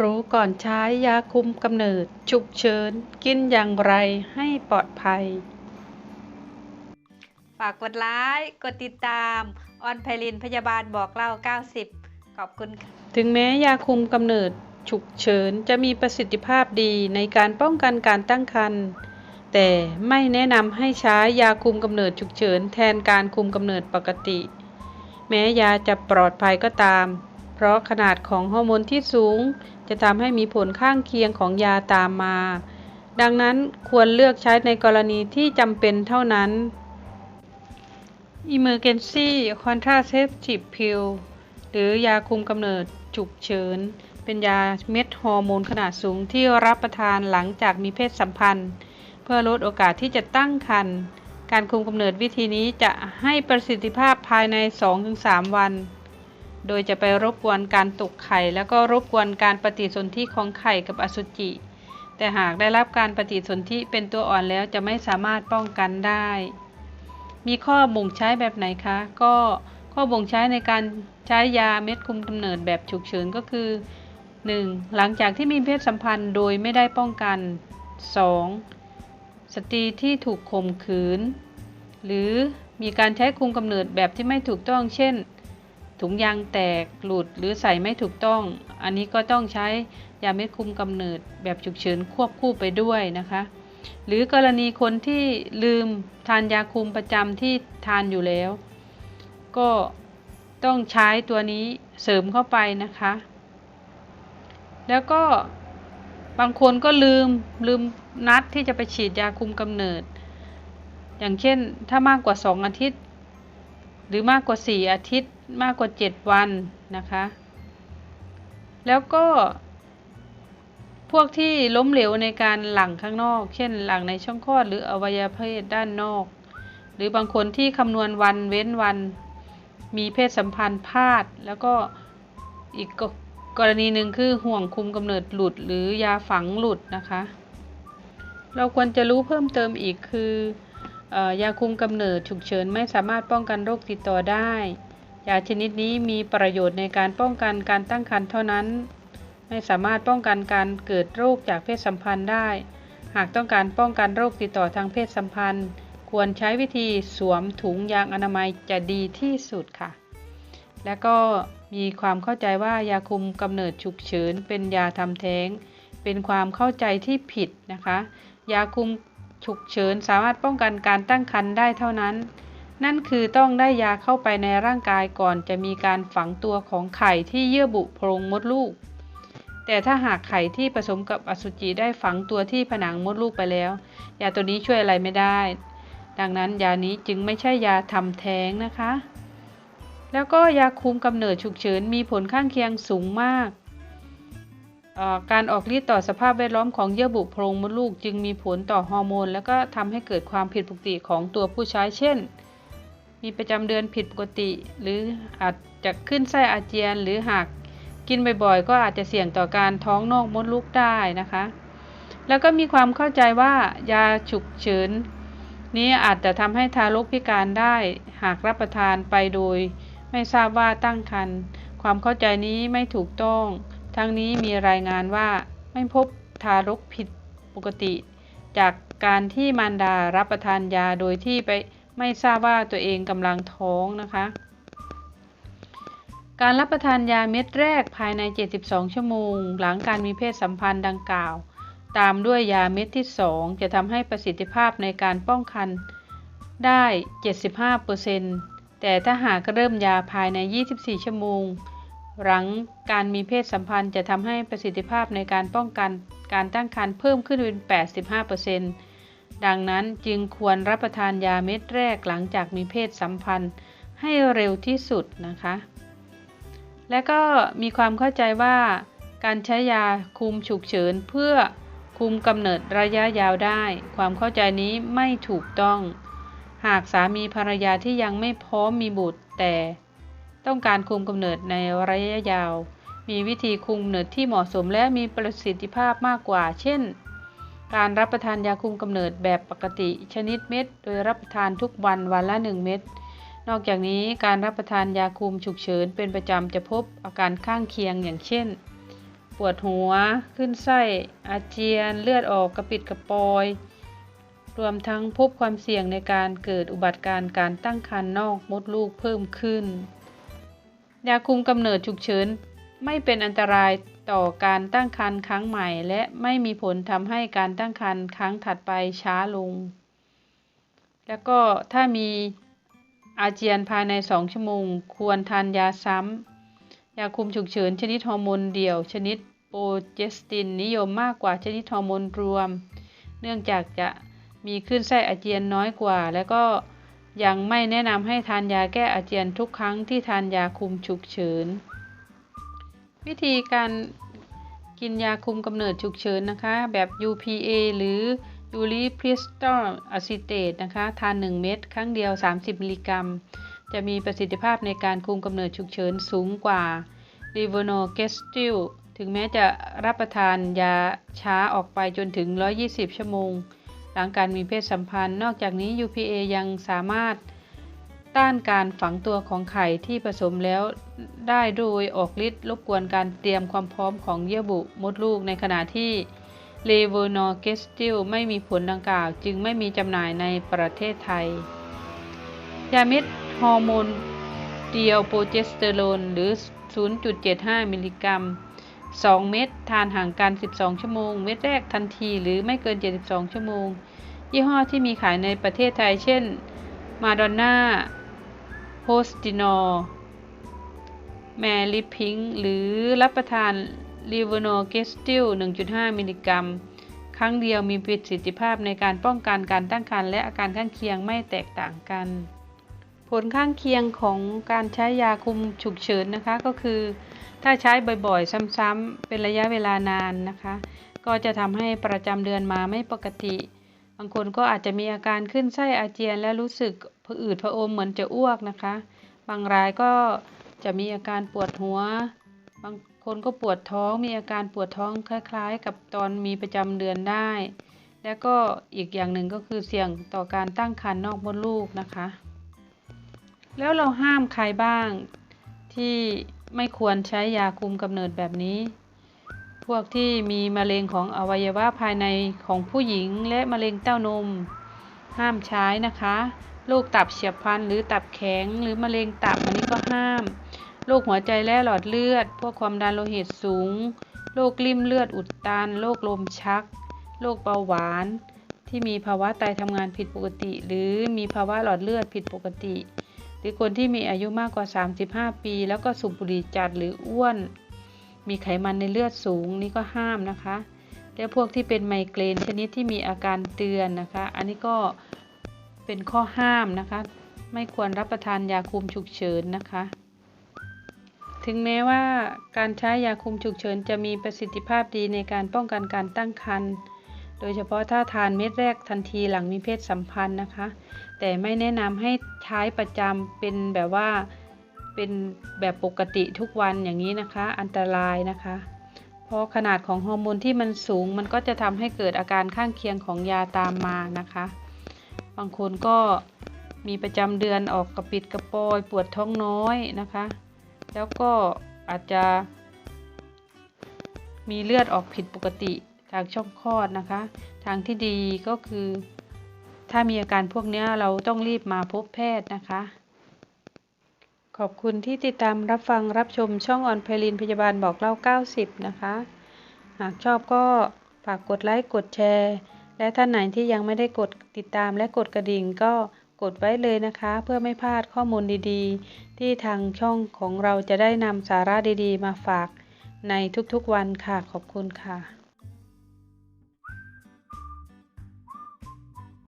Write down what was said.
รู้ก่อนใช้ยาคุมกำเนิด ฉุกเฉิน กินอย่างไรให้ปลอดภัย ฝากกดไลค์ กดติดตาม ออนไพลินพยาบาลบอกเล่า 90 ขอบคุณค่ะถึงแม้ยาคุมกำเนิด ฉุกเฉิน จะมีประสิทธิภาพดีในการป้องกันการตั้งครรภ์ แต่ไม่แนะนำให้ใช้ยาคุมกำเนิดฉุกเฉิน แทนการคุมกำเนิดปกติ แม้ยาจะปลอดภัยก็ตาม เพราะขนาดของฮอร์โมนที่สูง จะทำให้มีผลข้างเคียงของยาตามมา ดังนั้นควรเลือกใช้ในกรณีที่จำเป็นเท่านั้น Emergency Contraceptive Pill หรือยาคุมกำเนิดฉุกเฉิน เป็นยาเม็ดฮอร์โมนขนาดสูงที่รับประทานหลังจากมีเพศสัมพันธ์ เพื่อลดโอกาสที่จะตั้งครรภ์การคุมกำเนิดวิธีนี้จะให้ประสิทธิภาพภายใน 2-3 วัน โดยจะไปรบกวนการตกไข่ แล้วก็รบกวนการปฏิสนธิของไข่กับอสุจิ แต่หากได้รับการปฏิสนธิเป็นตัวอ่อนแล้วจะไม่สามารถป้องกันได้ มีข้อบ่งใช้แบบไหนคะ ก็ข้อบ่งใช้ในการใช้ยาเม็ดคุมกำเนิดแบบฉุกเฉินก็คือ 1. หลังจากที่มีเพศสัมพันธ์โดยไม่ได้ป้องกัน 2. สตรีที่ถูกข่มขืน หรือมีการใช้คุมกำเนิดแบบที่ไม่ถูกต้องเช่น ถุงยางแตกหลุดหรือใส่ไม่ถูกต้อง อันนี้ก็ต้องใช้ยาเม็ดคุมกำเนิดแบบฉุกเฉินควบคู่ไปด้วยนะคะ หรือกรณีคนที่ลืมทานยาคุมประจำที่ทานอยู่แล้ว ก็ต้องใช้ตัวนี้เสริมเข้าไปนะคะ แล้วก็บางคนก็ลืมลืมนัดที่จะไปฉีดยาคุมกำเนิด อย่างเช่นถ้ามากกว่า 2 อาทิตย์ หรือมากกว่า 4 อาทิตย์มากกว่า 7 วันนะคะ แล้วก็ พวกที่ล้มเหลวในการหลังข้างนอก เช่นหลังในช่องคลอดหรืออวัยวะเพศด้านนอก หรือบางคนที่คำนวณวันเว้นวัน มีเพศสัมพันธ์พลาด แล้วก็อีกกรณีหนึ่งคือห่วงคุมกำเนิดหลุดหรือยาฝังหลุดนะคะ เราควรจะรู้เพิ่มเติมอีกคือ ยาคุมกำเนิดฉุกเฉินไม่สามารถป้องกันโรคติดต่อได้ ยาชนิดนี้มีประโยชน์ในการป้องกันการตั้งครรภ์เท่านั้น ไม่สามารถป้องกันการเกิดโรคจากเพศสัมพันธ์ได้ หากต้องการป้องกันโรคติดต่อทางเพศสัมพันธ์ ควรใช้วิธีสวมถุงยางอนามัยจะดีที่สุดค่ะ และก็มีความเข้าใจว่ายาคุมกำเนิดฉุกเฉินเป็นยาทำแท้ง เป็นความเข้าใจที่ผิดนะคะ ยาคุม ฉุกเฉินสามารถป้องกันการตั้งครรภ์ได้เท่านั้น นั่นคือต้องได้ยาเข้าไปในร่างกายก่อนจะมีการฝังตัวของไข่ที่เยื่อบุโพรงมดลูก แต่ถ้าหากไข่ที่ผสมกับอสุจิได้ฝังตัวที่ผนังมดลูกไปแล้ว ยาตัวนี้ช่วยอะไรไม่ได้ ดังนั้นยานี้จึงไม่ใช่ยาทำแท้งนะคะ แล้วก็ยาคุมกำเนิดฉุกเฉินมีผลข้างเคียงสูงมาก การออกฤทธิ์ต่อสภาพแวดล้อมของเยื่อบุโพรงมดลูกจึงมีผลต่อฮอร์โมน แล้วก็ทำให้เกิดความผิดปกติของตัวผู้ใช้เช่น มีประจำเดือนผิดปกติ หรืออาจจะขึ้นไส้อาเจียน หรือหากกินบ่อยๆ ก็อาจจะเสี่ยงต่อการท้องนอกมดลูกได้นะคะ แล้วก็มีความเข้าใจว่ายาฉุกเฉินนี้อาจจะทำให้ทารกพิการได้ หากรับประทานไปโดย ไม่ทราบว่าตั้งครรภ์ความเข้าใจนี้ไม่ถูกต้อง ทั้งนี้มีรายงานว่าไม่พบทารกผิดปกติ จากการที่มารดารับประทานยาโดยที่ไปไม่ทราบว่าตัวเองกำลังท้องนะคะ การรับประทานยาเม็ดแรกภายใน 72 ชั่วโมง หลังการมีเพศสัมพันธ์ดังกล่าว ตามด้วยยาเม็ดที่ 2 จะทำให้ประสิทธิภาพในการป้องกันได้ 75%แต่ถ้าหากเริ่มยาภายใน 24 ชั่วโมง หลังการมีเพศสัมพันธ์จะทำให้ประสิทธิภาพในการป้องกันการตั้งครรภ์เพิ่มขึ้นเป็น 85%ดังนั้นจึงควรรับประทานยาเม็ดแรกหลังจากมีเพศสัมพันธ์ให้เร็วที่สุดนะคะ และก็มีความเข้าใจว่าการใช้ยาคุมฉุกเฉินเพื่อคุมกำเนิดระยะยาวได้ ความเข้าใจนี้ไม่ถูกต้อง หากสามีภรรยาที่ยังไม่พร้อมมีบุตรแต่ ต้องการคุมกำเนิดในระยะยาว มีวิธีคุมกำเนิดที่เหมาะสมและมีประสิทธิภาพมากกว่า เช่น การรับประทานยาคุมกำเนิดแบบปกติชนิดเม็ด โดยรับประทานทุกวันวันละ 1 เม็ด นอกจากนี้การรับประทานยาคุมฉุกเฉินเป็นประจำจะพบอาการข้างเคียงอย่างเช่น ปวดหัว ขึ้นไส้ อาเจียน เลือดออกกระปิดกระปอย รวมทั้งพบความเสี่ยงในการเกิดอุบัติการณ์การตั้งครรภ์นอกมดลูกเพิ่มขึ้น ยาคุมกำเนิดฉุกเฉินไม่เป็นอันตรายต่อการตั้งครรภ์ครั้งใหม่ และไม่มีผลทำให้การตั้งครรภ์ครั้งถัดไปช้าลง แล้วก็ถ้ามีอาเจียนภายใน 2 ชั่วโมง ควรทานยาซ้ำยาคุมฉุกเฉินชนิดฮอร์โมนเดี่ยว ชนิดโปรเจสตินนิยมมากกว่าชนิดฮอร์โมนรวม เนื่องจากจะมีคลื่นไส้อาเจียนน้อยกว่า และก็ ยังไม่แนะนำให้ทานยาแก้อาเจียนทุกครั้งที่ทานยาคุมฉุกเฉิน วิธีการกินยาคุมกำเนิดฉุกเฉินนะคะ แบบ UPA หรือยูริพริสตอลอะซิเตตนะคะ ทาน 1 เม็ดครั้งเดียว 30 มิลลิกรัม จะมีประสิทธิภาพในการคุมกำเนิดฉุกเฉินสูงกว่ารีโวโนเกสติลถึงแม้จะรับประทานยาช้าออกไปจนถึง 120 ชั่วโมง หลังการมีเพศสัมพันธ์ นอกจากนี้ UPA ยังสามารถต้านการฝังตัวของไข่ที่ผสมแล้วได้โดยออกฤทธิ์รบกวนการเตรียมความพร้อมของเยื่อบุมดลูกในขณะที่เลโวนอร์เกสติลไม่มีผลดังกล่าว จึงไม่มีจำหน่ายในประเทศไทย ยาเม็ดฮอร์โมนเดียวโปรเจสเตอโรนหรือ 0.75 มิลลิกรัม 2 เม็ดทานห่างกัน 12 ชั่วโมง เม็ดแรกทันทีหรือไม่เกิน 72 ชั่วโมง ยี่ห้อที่มีขายในประเทศไทย เช่น มาดอนน่าโฮสตินอร์แมลิพิงหรือรับประทานลีโวโนเกสติล 1.5 มิลลิกรัม ครั้งเดียวมีประสิทธิภาพในการป้องกันการตั้งครรภ์และอาการข้างเคียงไม่แตกต่างกัน ผลข้างเคียงของการใช้ยาคุมฉุกเฉินนะคะ ก็คือถ้าใช้บ่อยๆ ซ้ำๆเป็นระยะเวลานานนะคะ ก็จะทำให้ประจำเดือนมาไม่ปกติ บางคนก็อาจจะมีอาการขึ้นไส้อาเจียน และรู้สึกผะอืดผะอมเหมือนจะอ้วกนะคะ บางรายก็จะมีอาการปวดหัว บางคนก็ปวดท้อง มีอาการปวดท้องคล้ายๆ กับตอนมีประจำเดือนได้ และก็อีกอย่างหนึ่งก็คือเสี่ยงต่อการตั้งครรภ์นอกมดลูกนะคะ แล้วเราห้ามใครบ้าง ที่ไม่ควรใช้ยาคุมกำเนิดแบบนี้ พวกที่มีมะเร็งของอวัยวะภายในของผู้หญิงและมะเร็งเต้านม ห้ามใช้นะคะโรคตับเฉียบพลันหรือตับแข็งหรือมะเร็งตับอันนี้ก็ห้ามโรคหัวใจและหลอดเลือด พวกความดันโลหิตสูงโรคลิ่มเลือดอุดตันโรคลมชักโรคเบาหวาน ที่มีภาวะไตทำงานผิดปกติ หรือมีภาวะหลอดเลือดผิดปกติ หรือคนที่มีอายุมากกว่า 35 ปี แล้วก็สูบบุหรี่จัดหรืออ้วน มีไขมันในเลือดสูงนี่ก็ห้ามนะคะ และพวกที่เป็นไมเกรนชนิดที่มีอาการเตือนนะคะ อันนี้ก็เป็นข้อห้ามนะคะ ไม่ควรรับประทานยาคุมฉุกเฉินนะคะ ถึงแม้ว่าการใช้ยาคุมฉุกเฉินจะมีประสิทธิภาพดีในการป้องกันการตั้งครรภ์ โดยเฉพาะถ้าทานเม็ดแรกทันทีหลังมีเพศสัมพันธ์นะคะ แต่ไม่แนะนำให้ใช้ประจำเป็นแบบว่าเป็นแบบปกติทุกวันอย่างนี้นะคะ อันตรายนะคะ เพราะขนาดของฮอร์โมนที่มันสูง มันก็จะทำให้เกิดอาการข้างเคียงของยาตามมานะคะ บางคนก็มีประจำเดือนออกกระปิดกระปอยปวดท้องน้อยนะคะ แล้วก็อาจจะมีเลือดออกผิดปกติ ทางช่องคลอดนะคะ ทางที่ดีก็คือ ถ้ามีอาการพวกนี้เราต้องรีบมาพบแพทย์นะคะ ขอบคุณที่ติดตามรับฟังรับชมช่องออนไพลินพยาบาลบอกเล่า 90 นะคะ หากชอบก็ฝากกดไลค์กดแชร์ และท่านไหนที่ยังไม่ได้กดติดตามและกดกระดิ่งก็กดไว้เลยนะคะ เพื่อไม่พลาดข้อมูลดีๆ ที่ทางช่องของเราจะได้นำสาระดีๆ มาฝากในทุกๆวันค่ะ ขอบคุณค่ะ